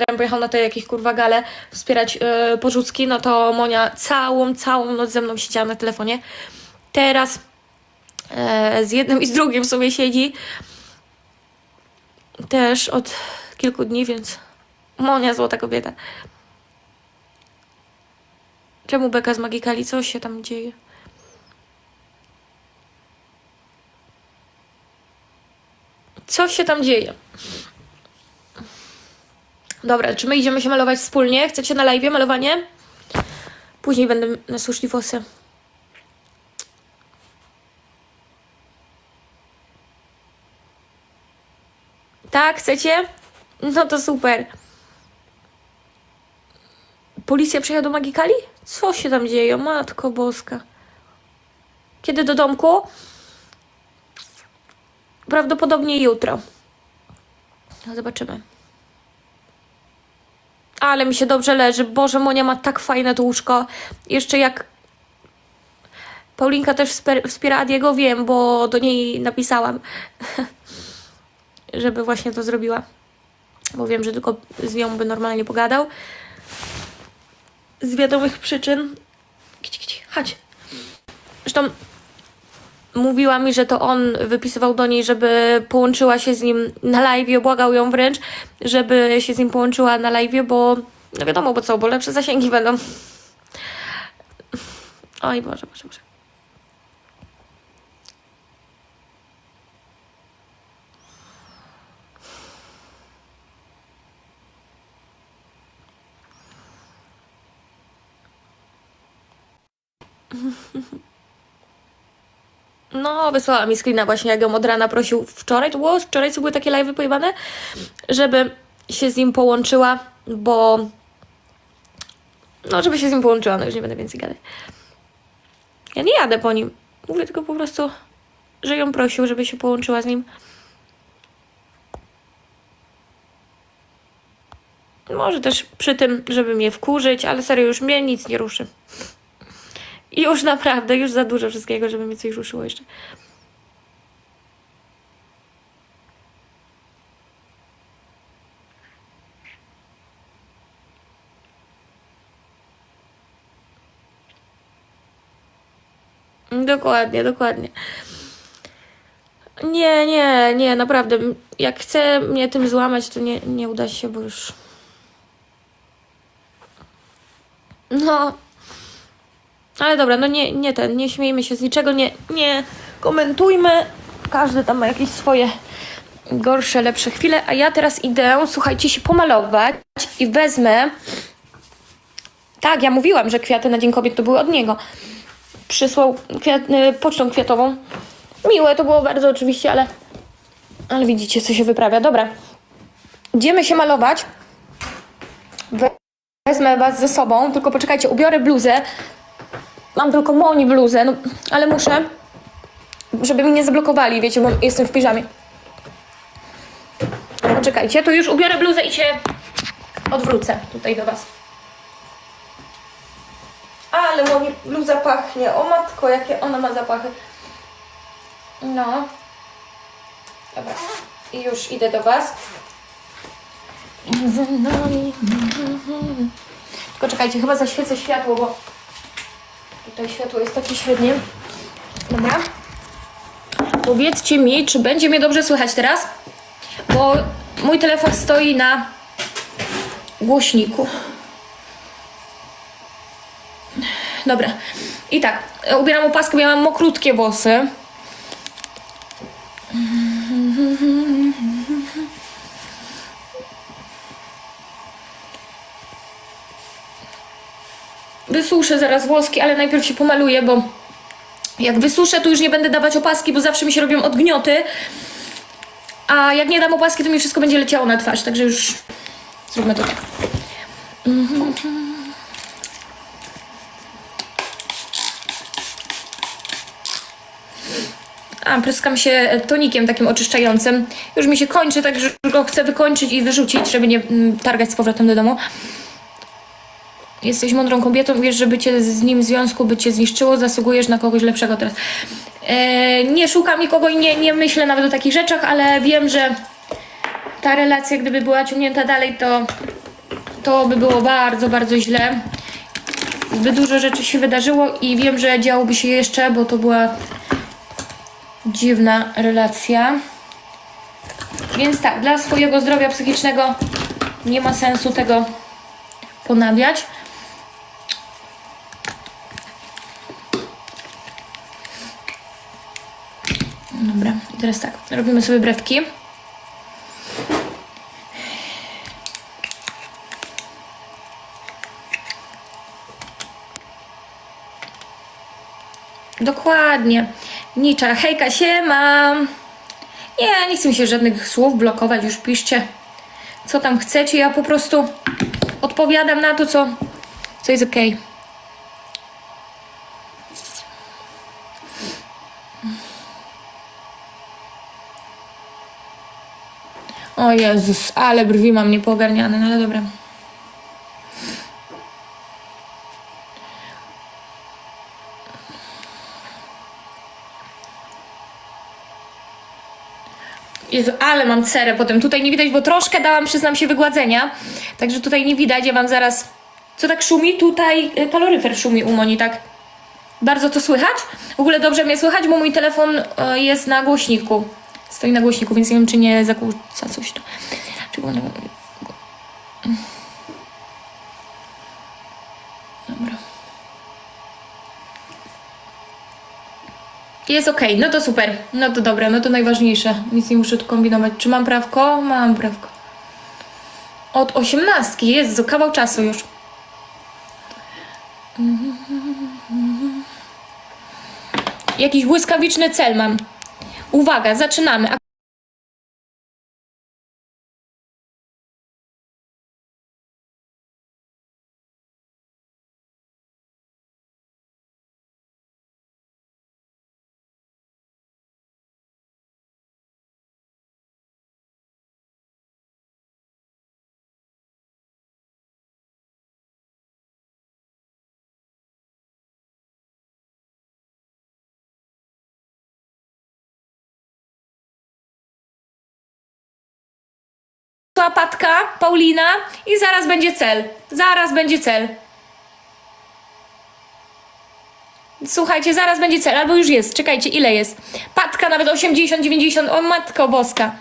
Adrian pojechał na te jakieś kurwa gale wspierać yy, porzucki, no to Monia całą, całą noc ze mną siedziała na telefonie. Teraz e, z jednym i z drugim w sumie siedzi. Też od kilku dni, więc Monia złota kobieta. Czemu beka z Magikali? Co się tam dzieje? Co się tam dzieje? Dobra, czy my idziemy się malować wspólnie? Chcecie na live malowanie? Później będę na suszli włosy. Tak, chcecie? No to super. Policja przyjechała do Magikali? Co się tam dzieje? Matko boska. Kiedy do domku? Prawdopodobnie jutro. No, zobaczymy. Ale mi się dobrze leży. Boże, Monia ma tak fajne to łóżko. Jeszcze jak Paulinka też wspiera Adiego, wiem, bo do niej napisałam, żeby właśnie to zrobiła. Bo wiem, że tylko z nią by normalnie pogadał. Z wiadomych przyczyn. Chodź. Zresztą mówiła mi, że to on wypisywał do niej, żeby połączyła się z nim na live, błagał ją wręcz, żeby się z nim połączyła na live, bo no wiadomo, bo co, bo lepsze zasięgi będą. Oj Boże, Boże, Boże. No, wysłała mi screena właśnie, jak ją od rana prosił wczoraj, to było wczoraj, co były takie live'y pojebane, żeby się z nim połączyła, bo no, żeby się z nim połączyła, no już nie będę więcej gadać. Ja nie jadę po nim, mówię tylko po prostu, że ją prosił, żeby się połączyła z nim. Może też przy tym, żeby mnie wkurzyć, ale serio, już mnie nic nie ruszy. I już naprawdę, już za dużo wszystkiego, żeby mnie coś ruszyło jeszcze. Dokładnie, dokładnie. Nie, nie, nie, naprawdę. Jak chce mnie tym złamać, to nie, nie uda się, bo już. No, ale dobra, no nie, nie ten, nie śmiejmy się z niczego, nie, nie komentujmy. Każdy tam ma jakieś swoje gorsze, lepsze chwile, a ja teraz idę, słuchajcie, się pomalować i wezmę. Tak, ja mówiłam, że kwiaty na Dzień Kobiet to były od niego. Przysłał kwiat, y, pocztą kwiatową. Miłe to było bardzo oczywiście, ale ale widzicie, co się wyprawia. Dobra, idziemy się malować. We- Wezmę was ze sobą, tylko poczekajcie, ubiorę bluzę. Mam tylko Moni bluzę, no, ale muszę, żeby mi nie zablokowali, wiecie, bo jestem w piżamie. Poczekajcie, to już ubiorę bluzę i się odwrócę tutaj do was. Ale Moni bluza pachnie, o matko, jakie ona ma zapachy. No. Dobra, i już idę do was. Tylko czekajcie, chyba zaświecę światło, bo tutaj światło jest takie średnie. Dobra. Powiedzcie mi, czy będzie mnie dobrze słychać teraz? Bo mój telefon stoi na głośniku. Dobra. I tak, ubieram opaskę, bo ja mam mokrutkie włosy. Wysuszę zaraz włoski, ale najpierw się pomaluję, bo jak wysuszę, to już nie będę dawać opaski, bo zawsze mi się robią odgnioty. A jak nie dam opaski, to mi wszystko będzie leciało na twarz, także już zróbmy to tak. A, pryskam się tonikiem takim oczyszczającym. Już mi się kończy, także go chcę wykończyć i wyrzucić, żeby nie mm, targać z powrotem do domu. Jesteś mądrą kobietą, wiesz, że bycie z nim w związku by cię zniszczyło, zasługujesz na kogoś lepszego teraz. E, nie szukam nikogo i nie, nie myślę nawet o takich rzeczach, ale wiem, że ta relacja, gdyby była ciągnięta dalej, to to by było bardzo, bardzo źle. Zbyt dużo rzeczy się wydarzyło i wiem, że działoby się jeszcze, bo to była dziwna relacja. Więc tak, dla swojego zdrowia psychicznego nie ma sensu tego ponawiać. I teraz tak, robimy sobie brewki. Dokładnie. Nicza, hejka, siema. Nie, nie chcę mi się żadnych słów blokować, już piszcie co tam chcecie, ja po prostu odpowiadam na to, co, co jest okej. O Jezus, ale brwi mam niepoogarniane, no ale dobra. Jezu, ale mam cerę potem. Tutaj nie widać, bo troszkę dałam, przyznam się, wygładzenia. Także tutaj nie widać, ja wam zaraz... Co tak szumi? Tutaj y, kaloryfer szumi u Moni, tak? Bardzo to słychać? W ogóle dobrze mnie słychać, bo mój telefon y, jest na głośniku. Stoi na głośniku, więc nie wiem, czy nie zakłóca coś tu. Dobra. Jest okej, no to super. No to dobra, no to najważniejsze. Nic nie muszę tu kombinować. Czy mam prawko? Mam prawko. Od osiemnastki, jest kawał czasu już. Jakiś błyskawiczny cel mam. Uwaga, zaczynamy. A- Łapatka, Paulina i zaraz będzie cel. Zaraz będzie cel. Słuchajcie, zaraz będzie cel, albo już jest. Czekajcie, ile jest? Patka nawet 80, 90. O matko boska.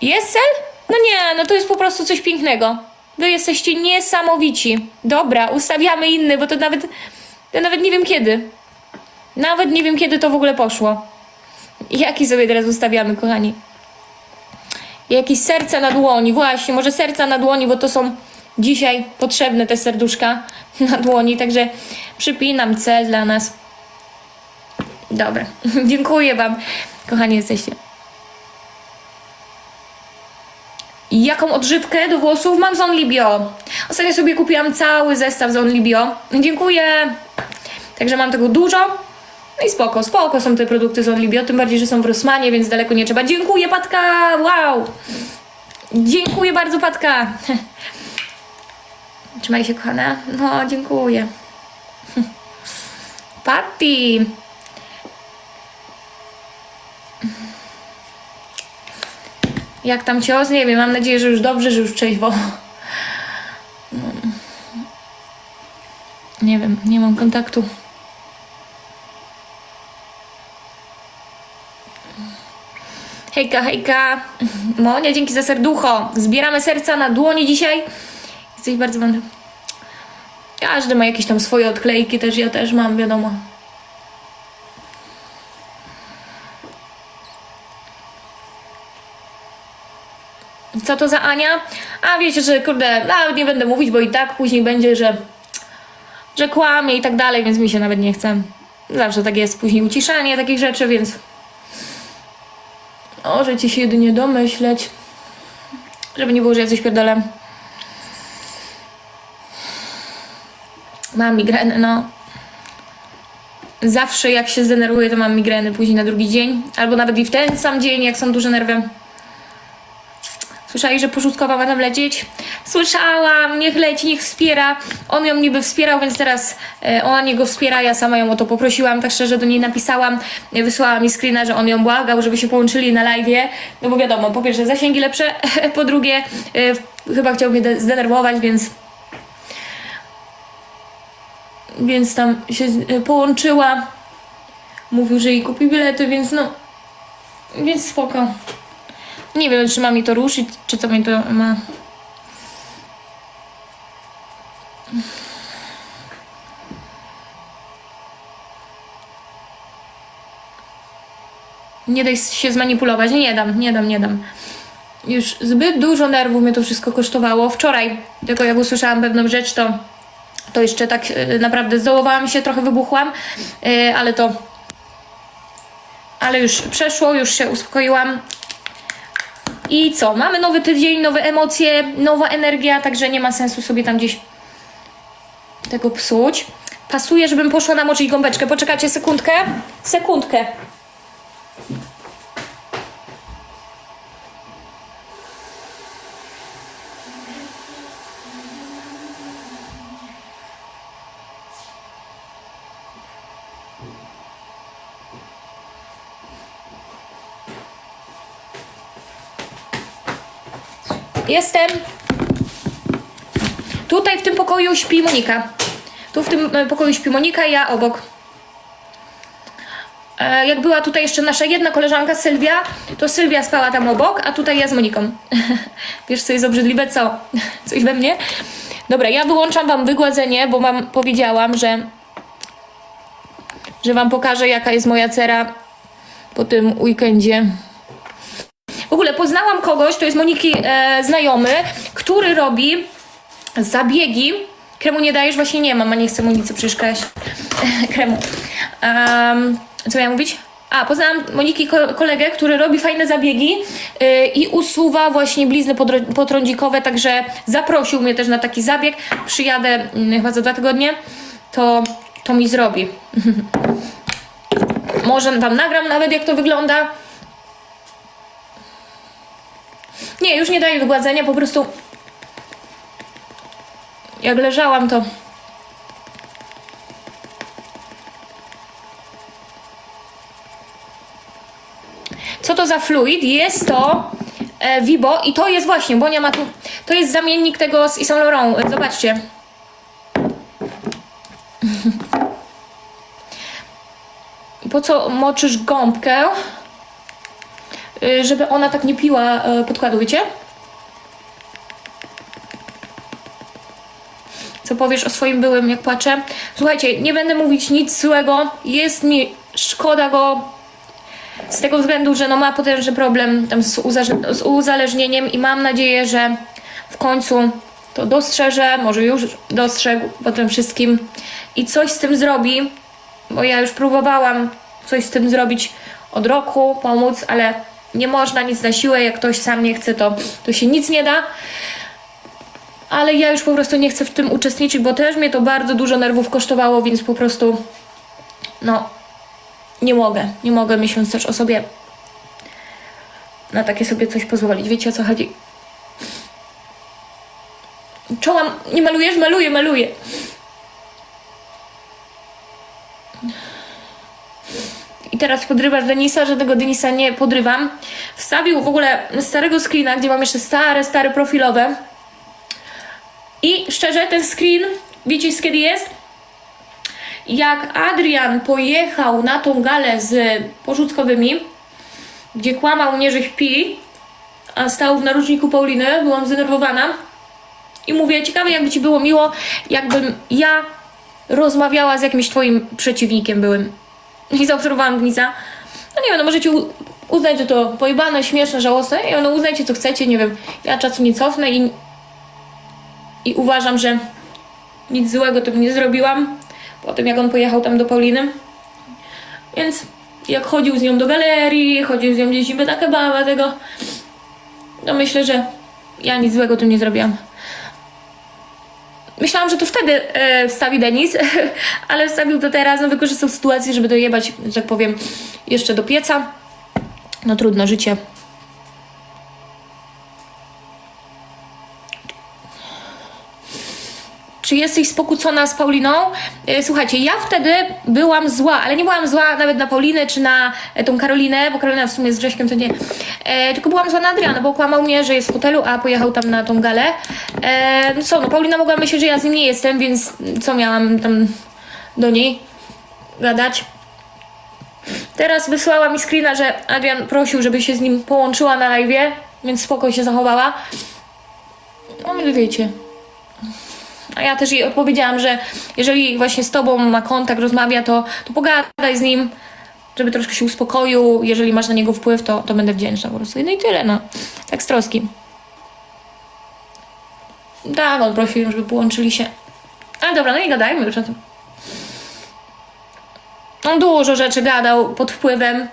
Jest cel? No nie, no to jest po prostu coś pięknego. Wy jesteście niesamowici. Dobra, ustawiamy inny, bo to nawet. Ja nawet nie wiem kiedy. Nawet nie wiem kiedy to w ogóle poszło. Jaki sobie teraz ustawiamy, kochani? Jakieś serca na dłoni, właśnie, może serca na dłoni, bo to są dzisiaj potrzebne te serduszka na dłoni, także przypinam cel dla nas. Dobra, dziękuję Wam, kochani jesteście. Jaką odżywkę do włosów mam z Onlibio? Ostatnio sobie kupiłam cały zestaw z Onlibio. Dziękuję. Także mam tego dużo. No i spoko, spoko są te produkty z Onlibio, tym bardziej, że są w Rosmanie, więc daleko nie trzeba. Dziękuję, Patka! Wow! Dziękuję bardzo, Patka! Trzymaj się, kochana. No, dziękuję. Patty! Jak tam cios? Nie wiem, mam nadzieję, że już dobrze, że już trzeźwo. Nie wiem, nie mam kontaktu. Hejka, hejka. Monia, dzięki za serducho. Zbieramy serca na dłoni dzisiaj. Jesteś bardzo wam... Każdy ma jakieś tam swoje odklejki, też ja też mam, wiadomo. Co to za Ania? A wiecie, że kurde, nawet nie będę mówić, bo i tak później będzie, że że kłamie i tak dalej, więc mi się nawet nie chce. Zawsze tak jest później uciszanie takich rzeczy, więc Możecie się jedynie domyśleć. Żeby nie było, że ja coś pierdolę. Mam migreny, no. Zawsze jak się zdenerwuję, to mam migreny później na drugi dzień. Albo nawet i w ten sam dzień, jak są duże nerwy. Słyszałeś, że Porzuckowa ma tam lecieć? Słyszałam, niech leci, niech wspiera. On ją niby wspierał, więc teraz e, ona niego wspiera, ja sama ją o to poprosiłam, tak szczerze do niej napisałam, wysłała mi screena, że on ją błagał, żeby się połączyli na live, no bo wiadomo, po pierwsze zasięgi lepsze, po drugie e, chyba chciał mnie de- zdenerwować, więc więc tam się e, połączyła. Mówił, że jej kupi bilety, więc no. Więc spoko. Nie wiem, czy ma mi to ruszyć, czy co mi to ma. Nie daj się zmanipulować. Nie dam, nie dam, nie dam. Już zbyt dużo nerwów mnie to wszystko kosztowało. Wczoraj, tylko jak usłyszałam pewną rzecz, to to jeszcze tak e, naprawdę zdołowałam się, trochę wybuchłam, e, ale to. Ale już przeszło, już się uspokoiłam. I co? Mamy nowy tydzień, nowe emocje, nowa energia, także nie ma sensu sobie tam gdzieś tego psuć. Pasuje, żebym poszła namoczyć gąbeczkę. Poczekajcie sekundkę. Sekundkę. Jestem. Tutaj w tym pokoju śpi Monika. Tu w tym e, pokoju śpi Monika, ja obok. E, Jak była tutaj jeszcze nasza jedna koleżanka Sylwia, to Sylwia spała tam obok, a tutaj ja z Moniką. Wiesz, co jest obrzydliwe? Co? Coś we mnie? Dobra, ja wyłączam wam wygładzenie, bo wam powiedziałam, że że wam pokażę, jaka jest moja cera po tym weekendzie. Ogóle poznałam kogoś, to jest Moniki e, znajomy, który robi zabiegi. Kremu nie dajesz? Właśnie nie mam, a nie chcę Monicy przeszkadzać. Kremu. Um, co miałam mówić? A, poznałam Moniki ko- kolegę, który robi fajne zabiegi yy, i usuwa właśnie blizny potrądzikowe, także zaprosił mnie też na taki zabieg. Przyjadę yy, chyba za dwa tygodnie, to, to mi zrobi. Może wam nagram nawet jak to wygląda. Nie, już nie daję wygładzenia, po prostu jak leżałam, to co to za fluid? Jest to e, Vibo i to jest właśnie, Bonia ma tu, to jest zamiennik tego z Yves Saint Laurent, zobaczcie. Po co moczysz gąbkę? Y, żeby ona tak nie piła e, podkładu, wiecie? Co powiesz o swoim byłym, jak płaczę? Słuchajcie, nie będę mówić nic złego. Jest mi szkoda go z tego względu, że no ma potężny problem tam z, z uzależnieniem i mam nadzieję, że w końcu to dostrzeże, może już dostrzegł po tym wszystkim i coś z tym zrobi, bo ja już próbowałam coś z tym zrobić od roku, pomóc, ale nie można nic na siłę, jak ktoś sam nie chce, to, to się nic nie da. Ale ja już po prostu nie chcę w tym uczestniczyć, bo też mnie to bardzo dużo nerwów kosztowało, więc po prostu no nie mogę, nie mogę myśląc też o sobie na takie sobie coś pozwolić. Wiecie o co chodzi? Czoła nie malujesz? Maluję, maluję. I teraz podrywasz Denisa, żadnego Denisa nie podrywam. Wstawił w ogóle starego screena, gdzie mam jeszcze stare, stare profilowe. I szczerze, ten screen, wiecie kiedy jest? Jak Adrian pojechał na tą galę z porzuckowymi, gdzie kłamał mnie, że śpi, a stał w naruczniku Pauliny, byłam zdenerwowana. I mówię, ciekawe jakby ci było miło, jakbym ja rozmawiała z jakimś twoim przeciwnikiem byłym. I zaobserwowałam Gnisa. No nie wiem, no możecie uznać, że to pojebane, śmieszne, żałosne. I no uznajcie co chcecie, nie wiem. Ja czasu nie cofnę i, i uważam, że nic złego tym nie zrobiłam. Po tym jak on pojechał tam do Pauliny. Więc jak chodził z nią do galerii, chodził z nią gdzieś na kebaba tego, no myślę, że ja nic złego tym nie zrobiłam. Myślałam, że to wtedy e, wstawi Denis, ale wstawił to teraz, no wykorzystał sytuację, żeby dojebać, że tak powiem, jeszcze do pieca. No trudno, życie. Czy jesteś spokłócona z Pauliną? E, Słuchajcie, ja wtedy byłam zła, ale nie byłam zła nawet na Paulinę czy na e, tą Karolinę, bo Karolina w sumie z Grześkiem to nie. E, tylko byłam zła na Adriana, bo kłamał mnie, że jest w hotelu, a pojechał tam na tą galę. E, no co, no Paulina mogła myśleć, że ja z nim nie jestem, więc co miałam tam do niej gadać? Teraz wysłała mi screena, że Adrian prosił, żeby się z nim połączyła na live, więc spoko się zachowała. No wy wiecie. A ja też jej odpowiedziałam, że jeżeli właśnie z tobą ma kontakt, rozmawia, to, to pogadaj z nim, żeby troszkę się uspokoił. Jeżeli masz na niego wpływ, to, to będę wdzięczna po prostu. No i tyle, no. Tak z troski. Tak, on prosił, żeby połączyli się. Ale dobra, no i gadajmy już o tym. On dużo rzeczy gadał pod wpływem.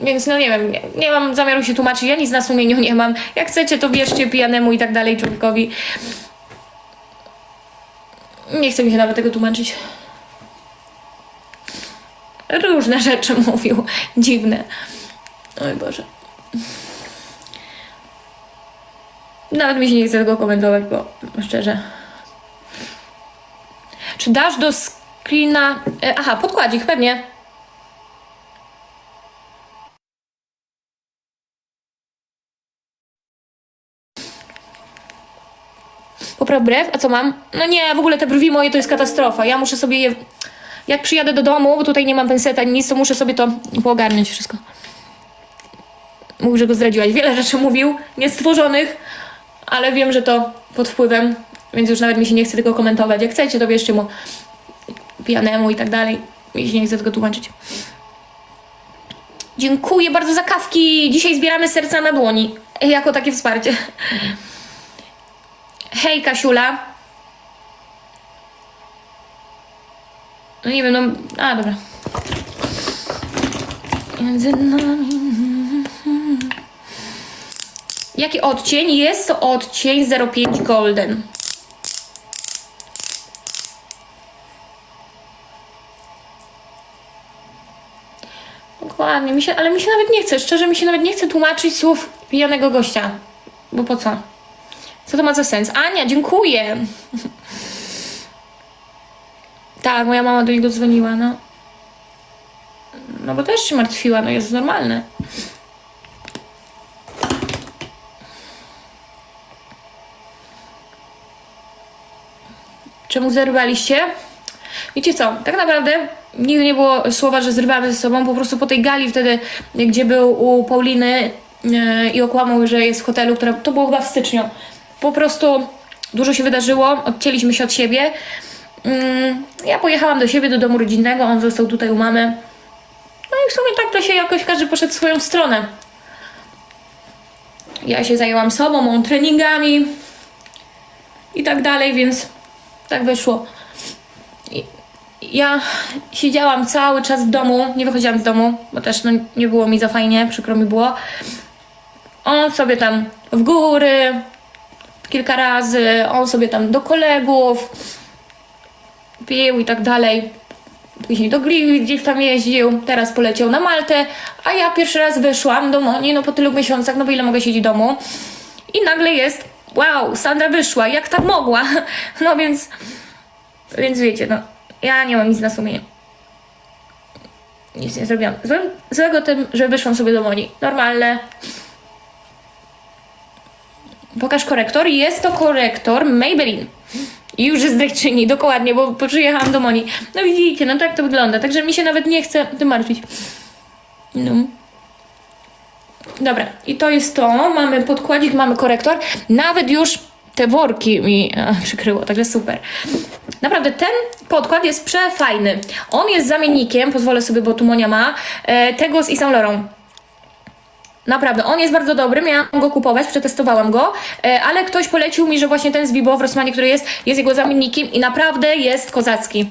Więc no nie wiem, nie, nie mam zamiaru się tłumaczyć, ja nic na sumieniu nie mam. Jak chcecie, to wierzcie pijanemu i tak dalej człowiekowi. Nie chcę mi się nawet tego tłumaczyć. Różne rzeczy mówił, dziwne. Oj Boże. Nawet mi się nie chce tego komentować, bo szczerze. Czy dasz do screena... e, Aha, podkładzik, pewnie. Popraw brew, a co mam? No nie, w ogóle te brwi moje to jest katastrofa. Ja muszę sobie je... Jak przyjadę do domu, bo tutaj nie mam penseta ani nic, to muszę sobie to poogarniać wszystko. Mówił, że go zdradziłaś. Wiele rzeczy mówił, niestworzonych, ale wiem, że to pod wpływem, więc już nawet mi się nie chce tego komentować. Jak chcecie, to wierzcie mu pijanemu i tak dalej. Mi się nie chce tego tłumaczyć. Dziękuję bardzo za kawki. Dzisiaj zbieramy serca na dłoni. Jako takie wsparcie. Hej, Kasiula. No nie wiem, no... A, dobra. Jaki odcień? Jest to odcień 05 Golden. Dokładnie, mi się, ale mi się nawet nie chce, szczerze mi się nawet nie chce tłumaczyć słów pijanego gościa. Bo po co? Co to ma za sens? Ania, dziękuję. tak, moja mama do niego dzwoniła, no. No bo też się martwiła, no jest normalne. Czemu zerwaliście? Wiecie co, tak naprawdę nigdy nie było słowa, że zrywamy ze sobą, po prostu po tej gali wtedy, gdzie był u Pauliny yy, i okłamał, że jest w hotelu, która, to było chyba w styczniu. Po prostu dużo się wydarzyło, odcięliśmy się od siebie. Yy, ja pojechałam do siebie, do domu rodzinnego, on został tutaj u mamy. No i w sumie tak to się jakoś każdy poszedł w swoją stronę. Ja się zajęłam sobą, moją treningami i tak dalej, więc tak wyszło. Ja siedziałam cały czas w domu, nie wychodziłam z domu, bo też no, nie było mi za fajnie, przykro mi było. On sobie tam w góry kilka razy, on sobie tam do kolegów pił i tak dalej. Później do Gliwic gdzieś tam jeździł, teraz poleciał na Maltę, a ja pierwszy raz wyszłam do Monii, no po tylu miesiącach, no bo ile mogę siedzieć w domu. I nagle jest, wow, Sandra wyszła, jak tak mogła? No więc, więc wiecie, no, ja nie mam nic na sumieniu. Nic nie zrobiłam. Złe, złego tym, że wyszłam sobie do Monii. Normalne. Pokaż korektor. Jest to korektor Maybelline. I już jest zdrajczyni, dokładnie, bo przyjechałam do Monii. No widzicie, no tak to wygląda. Także mi się nawet nie chce tym martwić. No. Dobra, i to jest to. Mamy podkładzik, mamy korektor. Nawet już te worki mi e, przykryło, także super. Naprawdę ten podkład jest przefajny. On jest zamiennikiem, pozwolę sobie, bo tu Monia ma, e, tego z Saint Laurent. Naprawdę, on jest bardzo dobry, miałam go kupować, przetestowałam go, e, ale ktoś polecił mi, że właśnie ten z Bibo w Rossmanie, który jest, jest jego zamiennikiem i naprawdę jest kozacki.